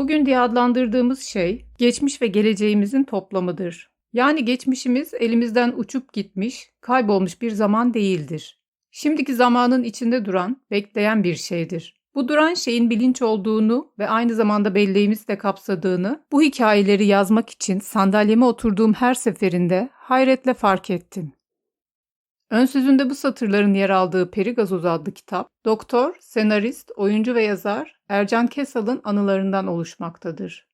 Bugün diye adlandırdığımız şey geçmiş ve geleceğimizin toplamıdır. Yani geçmişimiz elimizden uçup gitmiş, kaybolmuş bir zaman değildir. Şimdiki zamanın içinde duran, bekleyen bir şeydir. Bu duran şeyin bilinç olduğunu ve aynı zamanda belleğimizi de kapsadığını bu hikayeleri yazmak için sandalyeme oturduğum her seferinde hayretle fark ettim. Ön sözünde bu satırların yer aldığı Peri Gazoz adlı kitap, doktor, senarist, oyuncu ve yazar Ercan Kesal'ın anılarından oluşmaktadır.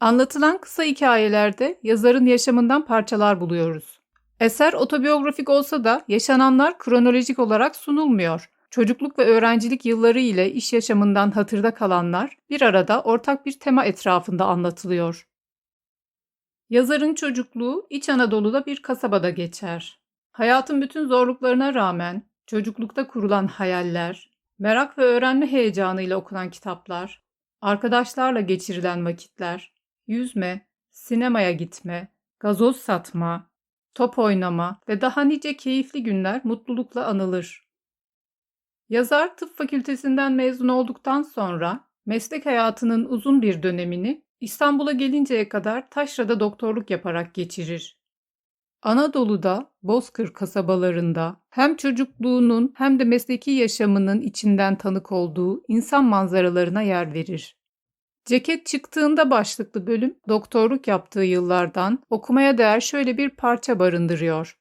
Anlatılan kısa hikayelerde yazarın yaşamından parçalar buluyoruz. Eser otobiyografik olsa da yaşananlar kronolojik olarak sunulmuyor. Çocukluk ve öğrencilik yılları ile iş yaşamından hatırda kalanlar bir arada ortak bir tema etrafında anlatılıyor. Yazarın çocukluğu İç Anadolu'da bir kasabada geçer. Hayatın bütün zorluklarına rağmen çocuklukta kurulan hayaller, merak ve öğrenme heyecanıyla okunan kitaplar, arkadaşlarla geçirilen vakitler, yüzme, sinemaya gitme, gazoz satma, top oynama ve daha nice keyifli günler mutlulukla anılır. Yazar tıp fakültesinden mezun olduktan sonra meslek hayatının uzun bir dönemini İstanbul'a gelinceye kadar taşrada doktorluk yaparak geçirir. Anadolu'da, Bozkır kasabalarında hem çocukluğunun hem de mesleki yaşamının içinden tanık olduğu insan manzaralarına yer verir. Ceket çıktığında başlıklı bölüm doktorluk yaptığı yıllardan okumaya değer şöyle bir parça barındırıyor.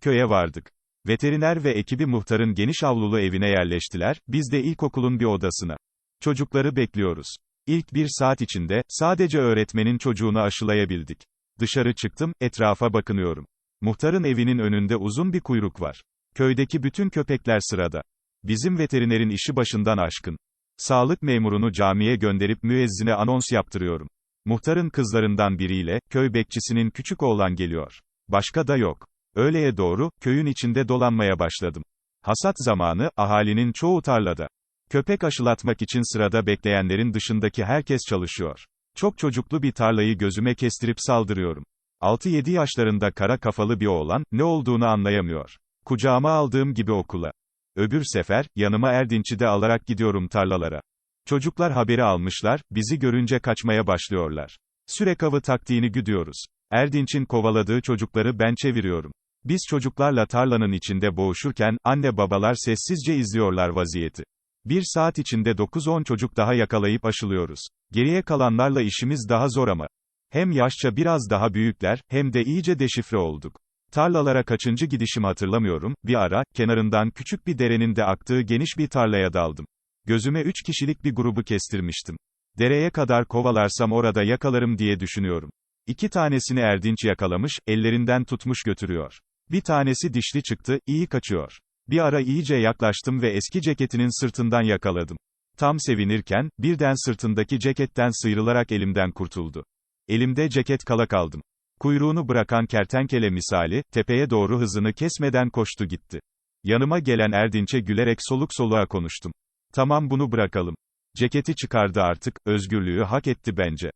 Köye vardık. Veteriner ve ekibi muhtarın geniş avlulu evine yerleştiler, biz de ilkokulun bir odasına. Çocukları bekliyoruz. İlk bir saat içinde, sadece öğretmenin çocuğunu aşılayabildik. Dışarı çıktım, etrafa bakınıyorum. Muhtarın evinin önünde uzun bir kuyruk var. Köydeki bütün köpekler sırada. Bizim veterinerin işi başından aşkın. Sağlık memurunu camiye gönderip müezzine anons yaptırıyorum. Muhtarın kızlarından biriyle, köy bekçisinin küçük oğlan geliyor. Başka da yok. Öğleye doğru, köyün içinde dolanmaya başladım. Hasat zamanı, ahalinin çoğu tarlada. Köpek aşılatmak için sırada bekleyenlerin dışındaki herkes çalışıyor. Çok çocuklu bir tarlayı gözüme kestirip saldırıyorum. 6-7 yaşlarında kara kafalı bir oğlan, ne olduğunu anlayamıyor. Kucağıma aldığım gibi okula. Öbür sefer, yanıma Erdinç'i de alarak gidiyorum tarlalara. Çocuklar haberi almışlar, bizi görünce kaçmaya başlıyorlar. Sürekavı taktiğini güdüyoruz. Erdinç'in kovaladığı çocukları ben çeviriyorum. Biz çocuklarla tarlanın içinde boğuşurken, anne babalar sessizce izliyorlar vaziyeti. Bir saat içinde 9-10 çocuk daha yakalayıp aşılıyoruz. Geriye kalanlarla işimiz daha zor ama. Hem yaşça biraz daha büyükler, hem de iyice deşifre olduk. Tarlalara kaçıncı gidişim hatırlamıyorum, bir ara, kenarından küçük bir derenin de aktığı geniş bir tarlaya daldım. Gözüme üç kişilik bir grubu kestirmiştim. Dereye kadar kovalarsam orada yakalarım diye düşünüyorum. İki tanesini Erdinç yakalamış, ellerinden tutmuş götürüyor. Bir tanesi dişli çıktı, iyi kaçıyor. Bir ara iyice yaklaştım ve eski ceketinin sırtından yakaladım. Tam sevinirken, birden sırtındaki ceketten sıyrılarak elimden kurtuldu. Elimde ceket kala kaldım. Kuyruğunu bırakan kertenkele misali, tepeye doğru hızını kesmeden koştu gitti. Yanıma gelen Erdinç'e gülerek soluk soluğa konuştum. Tamam bunu bırakalım. Ceketi çıkardı artık, özgürlüğü hak etti bence.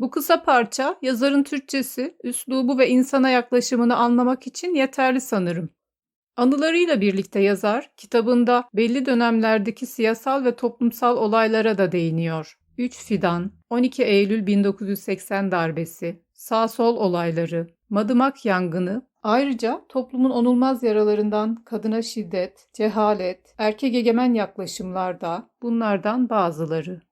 Bu kısa parça yazarın Türkçesi, üslubu ve insana yaklaşımını anlamak için yeterli sanırım. Anılarıyla birlikte yazar, kitabında belli dönemlerdeki siyasal ve toplumsal olaylara da değiniyor. 3 Fidan, 12 Eylül 1980 darbesi, sağ-sol olayları, Madımak yangını, ayrıca toplumun onulmaz yaralarından kadına şiddet, cehalet, erkek egemen yaklaşımlarda bunlardan bazıları.